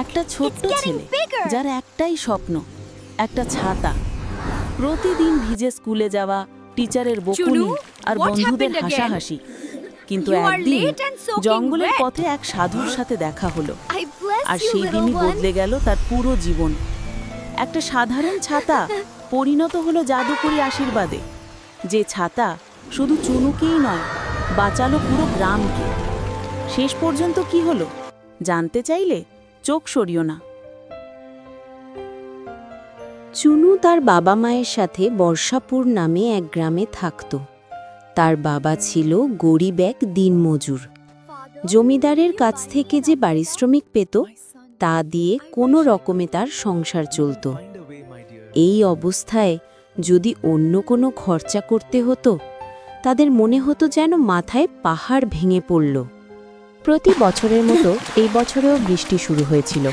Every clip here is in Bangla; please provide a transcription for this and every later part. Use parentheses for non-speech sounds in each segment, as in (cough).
একটা ছোট্ট ছেলে যার একটাই স্বপ্ন একটা ছাতা। প্রতিদিন ভিজে স্কুলে যাওয়া টিচারের বকুনি আর বন্ধুদের? হাসাহাসি। কিন্তু একদিন জঙ্গলের পথে এক সাধুর সাথে দেখা হলো। আর সেই দিনই. বদলে গেল তার পুরো জীবন। একটা সাধারণ ছাতা পরিণত হলো জাদুকরি আশীর্বাদে। যে ছাতা শুধু চুনুকেই নয় বাঁচালো পুরো গ্রামকে। শেষ পর্যন্ত কি হলো? জানতে চাইলে চোখ সরিও না। চুনু তার বাবা মায়ের সাথে বর্ষাপুর নামে এক গ্রামে থাকত। তার বাবা ছিল গরিব এক দিনমজুর। জমিদারের কাছ থেকে যে পারিশ্রমিক পেত, তা দিয়ে কোনো রকমে তার সংসার চলত। এই অবস্থায় যদি অন্য কোনো খরচা করতে হতো, তাদের মনে হতো যেন মাথায় পাহাড় ভেঙে পড়ল। প্রতি বছরের মতো এই বছরেও বৃষ্টি শুরু হয়েছিল।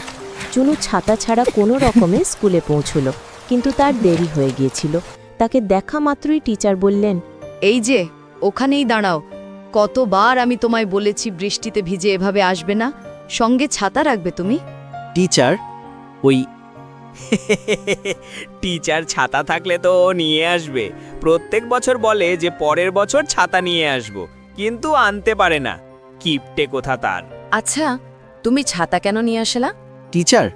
চুনু ছাতা ছাড়া কোনো রকমে স্কুলে পৌঁছল কিন্তু তার দেরি হয়ে গিয়েছিল। তাকে দেখা মাত্রই টিচার বললেন এই যে ওখানেই দাঁড়াও। কতবার আমি তোমায় বলেছি বৃষ্টিতে ভিজে এভাবে আসবে না। সঙ্গে ছাতা রাখবে তুমি? টিচার ওই (laughs) টিচার ছাতা থাকলে তো ও নিয়ে আসবে। প্রত্যেক বছর বলে যে পরের বছর ছাতা নিয়ে আসব কিন্তু আনতে পারে না। কিপটে কোথা তার? আচ্ছা তুমি ছাতা কেন নিয়ে আসলা? টিচার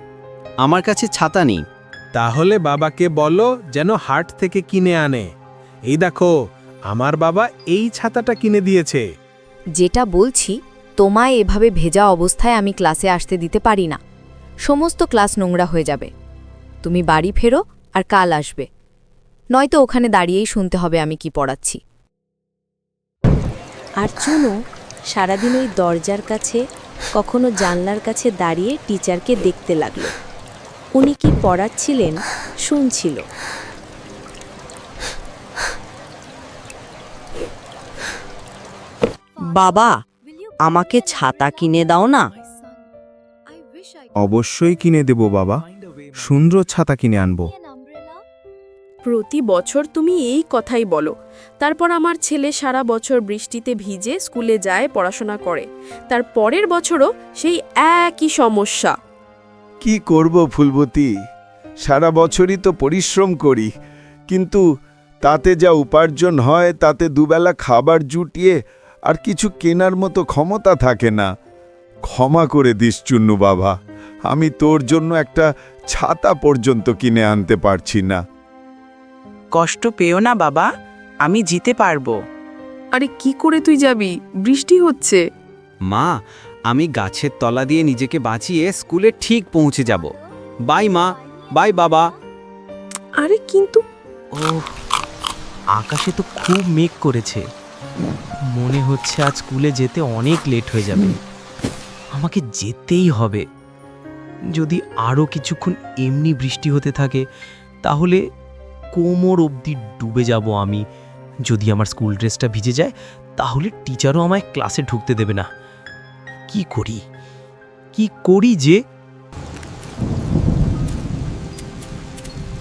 আমার কাছে ছাতা নেই। তাহলে বাবাকে বলো যেন হাট থেকে কিনে আনে। এই দেখো আমার বাবা এই ছাতাটা কিনে দিয়েছে। যেটা বলছি তোমায় এভাবে ভেজা অবস্থায় আমি ক্লাসে আসতে দিতে পারি না। সমস্ত ক্লাস নোংরা হয়ে যাবে। তুমি বাড়ি ফেরো আর কাল আসবে। নয়তো ওখানে দাঁড়িয়েই শুনতে হবে আমি কি পড়াচ্ছি। আর চুনু সারাদিন ওই দরজার কাছে কখনো জানলার কাছে দাঁড়িয়ে টিচারকে দেখতে লাগল। উনি কি পড়াচ্ছিলেন? শুনছিল। বাবা আমাকে ছাতা কিনে দাও না। অবশ্যই কিনে দেব বাবা। সুন্দর ছাতা কিনে আনব। প্রতি বছর তুমি এই কথাই বলো। তারপর আমার ছেলে সারা বছর বৃষ্টিতে ভিজে স্কুলে যায়, পড়াশোনা করে। তার পরের বছরও সেই একই সমস্যা। কি করব ফুলবতী? সারা বছরই তো পরিশ্রম করি। কিন্তু তাতে যা উপার্জন হয়, তাতে দুবেলা খাবার জুটিয়ে আর কিছু কেনার মতো ক্ষমতা থাকে না। ক্ষমা করে দিস চুন্নু বাবা। আমি তোর জন্য একটা ছাতা পর্যন্ত কিনে আনতে পারছি না। কষ্ট পেও না বাবা আমি জিতে পারব। আরে কি করে তুই যাবি? বৃষ্টি হচ্ছে। মা আমি গাছের তলা দিয়ে নিজেকে বাঁচিয়ে স্কুলে ঠিক পৌঁছে যাব। বাই মা বাই বাবা। আরে কিন্তু ও আকাশে তো খুব মেঘ করেছে। মনে হচ্ছে আজ স্কুলে যেতে অনেক লেট হয়ে যাবে। আমাকে যেতেই হবে। যদি আরও কিছুক্ষণ এমনি বৃষ্টি হতে থাকে তাহলে কোমর অবধি ডুবে যাব আমি। যদি আমার স্কুল ড্রেসটা ভিজে যায় তাহলে টিচারও আমায় ক্লাসে ঢুকতে দেবে না। কি করি? কি করি যে?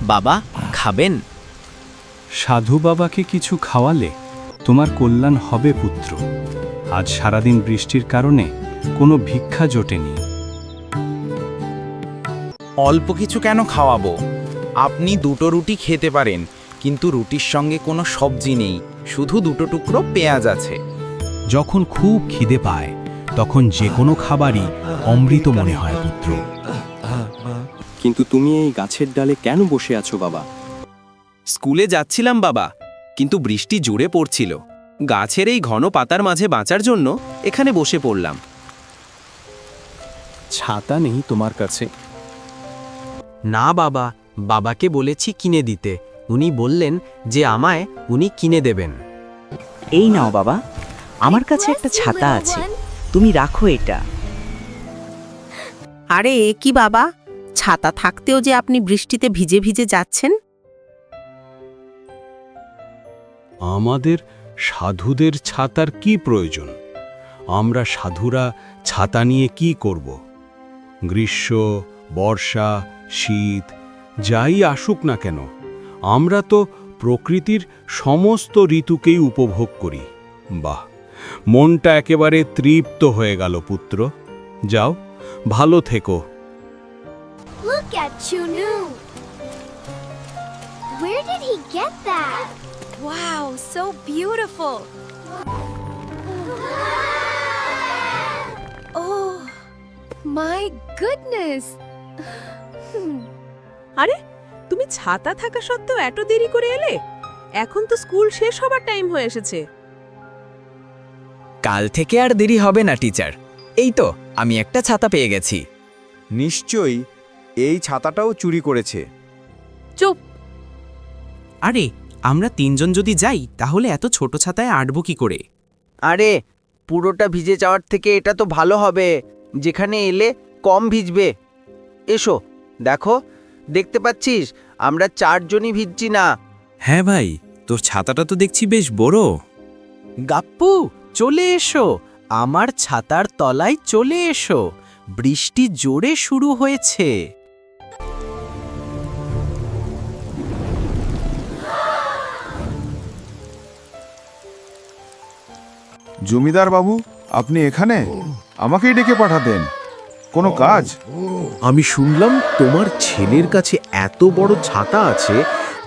বাবা খাবেন? সাধু বাবাকে কিছু খাওয়ালে তোমার কল্যাণ হবে পুত্র। আজ সারাদিন বৃষ্টির কারণে কোনো ভিক্ষা জোটেনি। অল্প কিছু কেন খাওয়াবো? আপনি দুটো রুটি খেতে পারেন কিন্তু রুটির সঙ্গে কোনো সবজি নেই শুধু দুটো টুকরো পেঁয়াজ আছে। যখন খুব খিদে পায় তখন যে কোনো খাবারই অমৃত মনে হয় পুত্র। কিন্তু তুমি এই গাছের ডালে কেন বসে আছো বাবা? স্কুলে যাচ্ছিলাম বাবা কিন্তু বৃষ্টি জোরে পড়ছিল। গাছের এই ঘন পাতার মাঝে বাঁচার জন্য এখানে বসে পড়লাম। ছাতা নেই তোমার কাছে? না বাবা বাবাকে বলেছি কিনে দিতে। উনি বললেন যে আমায় উনি কিনে দেবেন। এই নাও বাবা আমার কাছে একটা ছাতা আছে। তুমি রাখো এটা। আরে এ কি বাবা? ছাতা থাকতেও যে আপনি বৃষ্টিতে ভিজে ভিজে যাচ্ছেন? আমাদের সাধুদের ছাতার কি প্রয়োজন? আমরা সাধুরা ছাতা নিয়ে কি করব? গ্রীষ্ম বর্ষা শীত যাই আসুক না কেন আমরা তো প্রকৃতির সমস্ত ঋতুকেই উপভোগ করি বাহ মনটা একেবারে তৃপ্ত হয়ে গেল পুত্র যাও ভালো থেকো Look at Chunu. Where did he get that? Wow, so beautiful. Oh, my goodness. (sighs) তুমি ছাতা থাকা সত্ত্বেও এত দেরি করে এলে? এখন তো স্কুল শেষ হবার টাইম হয়ে এসেছে। কাল থেকে আর দেরি হবে না টিচার। এই তো আমি একটা ছাতা পেয়ে গেছি। নিশ্চয়ই এই ছাতাটাও চুরি করেছে। চুপ। আরে আমরা তিনজন যদি যাই তাহলে এত ছোট ছাতায় আঁটবো কি করে? আরে পুরোটা ভিজে যাওয়ার থেকে এটা তো ভালো হবে। যেখানে এলে কম ভিজবে। এসো দেখো দেখতে পাচ্ছিস? আমরা চারজনই ভিজছি না। হ্যাঁ ভাই তোর ছাতাটা তো দেখছি বেশ বড়। গাপ্পু চলে এসো। আমার ছাতার তলায় চলে এসো। বৃষ্টি জোরে শুরু হয়েছে। জমিদার বাবু আপনি এখানে? আমাকেই ডেকে পাঠাতেন। কোনো কাজ? আমি শুনলাম তোমার ছেলের কাছে এত বড় ছাতা আছে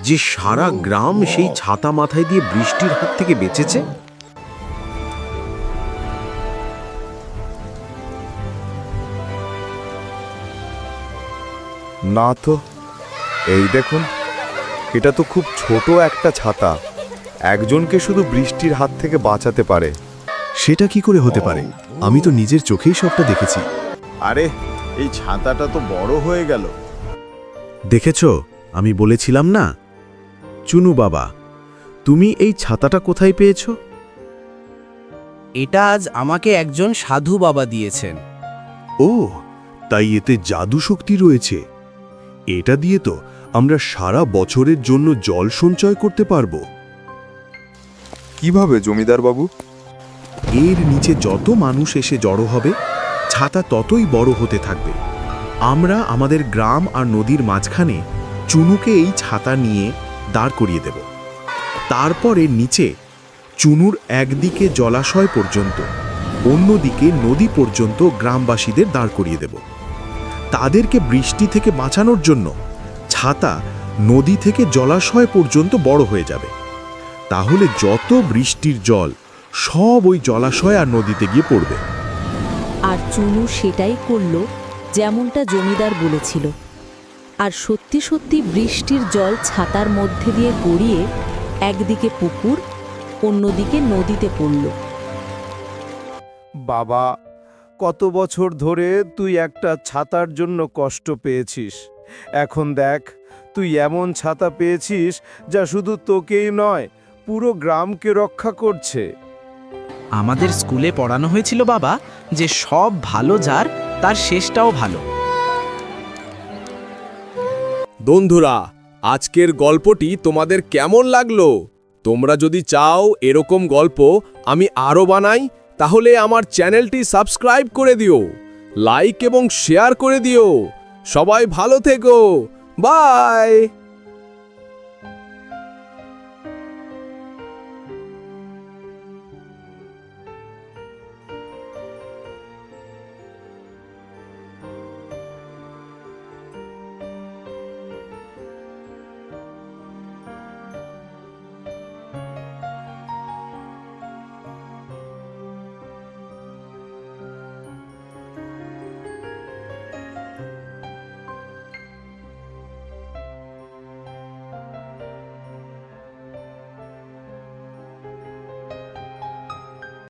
যে সারা গ্রাম সেই ছাতা মাথায় দিয়ে বৃষ্টির হাত থেকে বেঁচেছে। না তো এই দেখুন এটা তো খুব ছোট একটা ছাতা। একজনকে শুধু বৃষ্টির হাত থেকে বাঁচাতে পারে। সেটা কি করে হতে পারে? আমি তো নিজের চোখেই সবটা দেখেছি। আরে এই ছাতাটা তো বড় হয়ে গেল। দেখেছ আমি বলেছিলাম না? চুনু বাবা তুমি এই ছাতাটা কোথায় পেয়েছ? এটা আজ আমাকে একজন সাধু বাবা দিয়েছেন। ও তাই এতে জাদু শক্তি রয়েছে। এটা দিয়ে তো আমরা সারা বছরের জন্য জল সঞ্চয় করতে পারব। কীভাবে জমিদার বাবু? এর নিচে যত মানুষ এসে জড়ো হবে ছাতা ততই বড় হতে থাকবে। আমরা আমাদের গ্রাম আর নদীর মাঝখানে চুনুকে এই ছাতা নিয়ে দাঁড় করিয়ে দেব। তারপরে নিচে চুনুর একদিকে জলাশয় পর্যন্ত, অন্যদিকে নদী পর্যন্ত গ্রামবাসীদের দাঁড় করিয়ে দেব। তাদেরকে বৃষ্টি থেকে বাঁচানোর জন্য ছাতা নদী থেকে জলাশয় পর্যন্ত বড় হয়ে যাবে। তাহলে যত বৃষ্টির জল সব ওই জলাশয় আর নদীতে গিয়ে পড়বে। আর চুনু সেটাই করল যেমনটা জমিদার বলেছিল। আর সত্যি সত্যি বৃষ্টির জল ছাতার মধ্যে দিয়ে গড়িয়ে একদিকে পুকুর, অন্যদিকে নদীতে পড়ল। বাবা, কত বছর ধরে তুই একটা ছাতার জন্য কষ্ট পেয়েছিস। এখন দেখ, তুই এমন ছাতা পেয়েছিস যা শুধু তোকেই নয়, পুরো গ্রামকে রক্ষা করছে। আমাদের স্কুলে পড়ানো হয়েছিল বাবা যে সব ভালো যার, তার শেষটাও ভালো। বন্ধুরা, আজকের গল্পটি তোমাদের কেমন লাগল? তোমরা যদি চাও এরকম গল্প আমি আরও বানাই, তাহলে আমার চ্যানেলটি সাবস্ক্রাইব করে দিও, লাইক এবং শেয়ার করে দিও। সবাই ভালো থেকো। বাই!